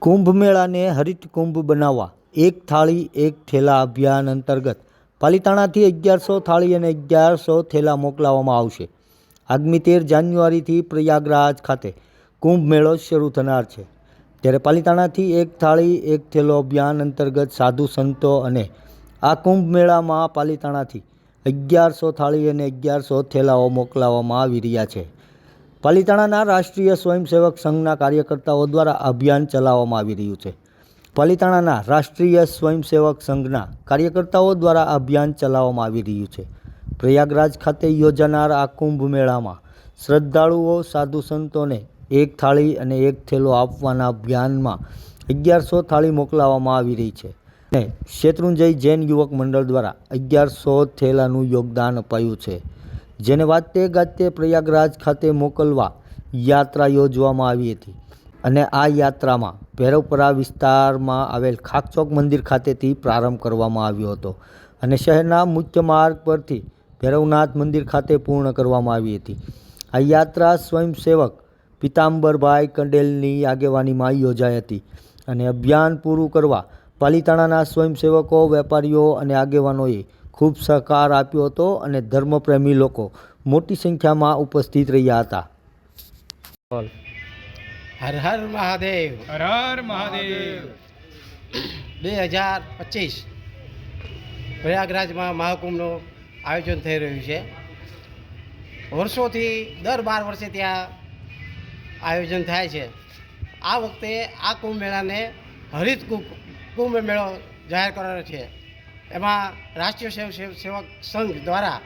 કુંભ મેળાને હરિત કુંભ બનાવવા. એક થાળી, એક થેલા અભિયાન અંતર્ગત પાલિતાણાથી અગિયારસો થાળી અને અગિયારસો થેલા મોકલાવવામાં આવશે. આગામી તેર જાન્યુઆરીથી પ્રયાગરાજ ખાતે કુંભ મેળો શરૂ થનાર છે. ત્યારે પાલિતાણાથી એક થાળી, એક થેલો અભિયાન અંતર્ગત સાધુ સંતો અને આ કુંભ મેળામાં પાલિતાણાથી અગિયારસો થાળી અને અગિયારસો થેલાઓ મોકલાવવામાં આવી રહ્યા છે. પાલિતાણાના રાષ્ટ્રીય સ્વયંસેવક સંઘના કાર્યકર્તાઓ દ્વારા અભિયાન ચલાવવામાં આવી રહ્યું છે. પાલિતાણાના રાષ્ટ્રીય સ્વયંસેવક સંઘના કાર્યકર્તાઓ દ્વારા અભિયાન ચલાવવામાં આવી રહ્યું છે. પ્રયાગરાજ ખાતે યોજાનાર આ કુંભ મેળામાં શ્રદ્ધાળુઓ, સાધુ સંતોને એક થાળી અને એક થેલો આપવાના અભિયાનમાં અગિયારસો થાળી મોકલાવવામાં આવી રહી છે. અને શેત્રુંજય જૈન યુવક મંડળ દ્વારા અગિયારસો થેલાનું યોગદાન અપાયું છે. જેને વાતે ગાતે પ્રયાગરાજ ખાતે મોકલવા યાત્રા યોજવામાં આવી હતી. અને આ યાત્રામાં ભૈરવપરા વિસ્તારમાં આવેલ ખાકચોક મંદિર ખાતેથી પ્રારંભ કરવામાં આવ્યો હતો અને શહેરના મુખ્ય માર્ગ પરથી ભૈરવનાથ મંદિર ખાતે પૂર્ણ કરવામાં આવી હતી. આ યાત્રા સ્વયંસેવક પિતાંબરભાઈ કંડેલની આગેવાનીમાં યોજાઈ હતી અને અભિયાન પૂરું કરવા પાલિતાણાના સ્વયંસેવકો, વેપારીઓ અને આગેવાનોએ ખૂબ સહકાર આપ્યો હતો અને ધર્મપ્રેમી લોકો મોટી સંખ્યામાં ઉપસ્થિત રહ્યા હતા. હર હર મહાદેવ. હર હર મહાદેવ. બે હજાર પચીસ પ્રયાગરાજમાં મહાકુંભનું આયોજન થઈ રહ્યું છે. વર્ષોથી દર બાર વર્ષે ત્યાં આયોજન થાય છે. આ વખતે આ કુંભ મેળાને હરિત કુંભ કુંભ મેળો જાહેર કરવાનો છે. એમાં રાષ્ટ્રીય સેવ સેવ- સેવક સંઘ દ્વારા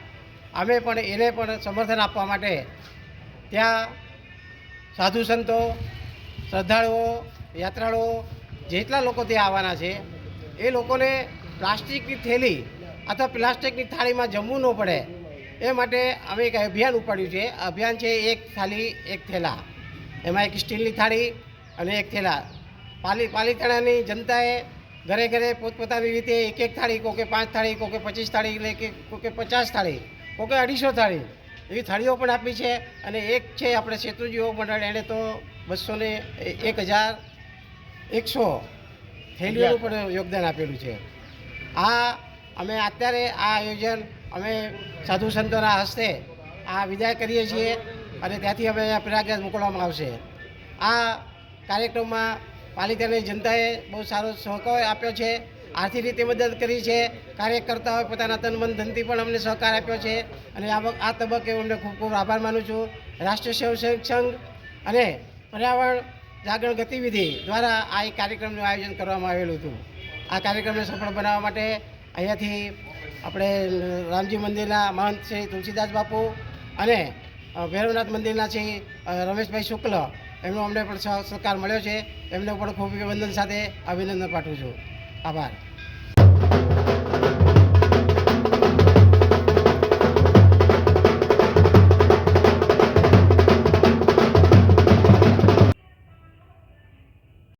અમે પણ એને પણ સમર્થન આપવા માટે ત્યાં સાધુ સંતો, શ્રદ્ધાળુઓ, યાત્રાળુઓ જેટલા લોકો ત્યાં આવવાના છે, એ લોકોને પ્લાસ્ટિકની થેલી અથવા પ્લાસ્ટિકની થાળીમાં જમવું ન પડે, એ માટે અમે એક અભિયાન ઉપાડ્યું છે. અભિયાન છે એક થાળી, એક થેલા. એમાં એક સ્ટીલની થાળી અને એક થેલા. પાલી પાલિતાણાની જનતાએ ઘરે ઘરે પોતપોતાની રીતે એક એક થાળી, કોકે પાંચ થાળી, કોકે પચીસ થાળી, એટલે કે કોકે પચાસ થાળી, કોકે અઢીસો થાળી એવી થાળીઓ પણ આપી છે. અને એક છે આપણે શેત્રુજીઓ મંડળ એણે તો બસો ને એક હજાર એકસો થેલીઓનું પણ યોગદાન આપેલું છે. આ અમે અત્યારે આ આયોજન અમે સાધુ સંતોના હસ્તે આ વિદાય કરીએ છીએ અને ત્યાંથી અમે પ્રયાગરાજ મોકલવામાં આવશે. આ કાર્યક્રમમાં પાલિતાણાની જનતાએ બહુ સારો સહકાર આપ્યો છે. આર્થિક રીતે મદદ કરી છે. કાર્યકર્તાઓએ પોતાના તન મન ધનથી પણ અમને સહકાર આપ્યો છે. અને આ તબક્કે હું અમને ખૂબ ખૂબ આભાર માનું છું. રાષ્ટ્રીય સ્વયંસેવક સંઘ અને પર્યાવરણ જાગરણ ગતિવિધિ દ્વારા આ એક કાર્યક્રમનું આયોજન કરવામાં આવેલું હતું. આ કાર્યક્રમને સફળ બનાવવા માટે અહીંયાથી આપણે રામજી મંદિરના મહંત શ્રી તુલસીદાસ બાપુ અને ભૈરવનાથ મંદિરના શ્રી રમેશભાઈ શુક્લ એમનો અમને પણ સહકાર મળ્યો છે. એમને પણ ખૂબ વંદન સાથે અભિનંદન પાઠવું છું. આભાર.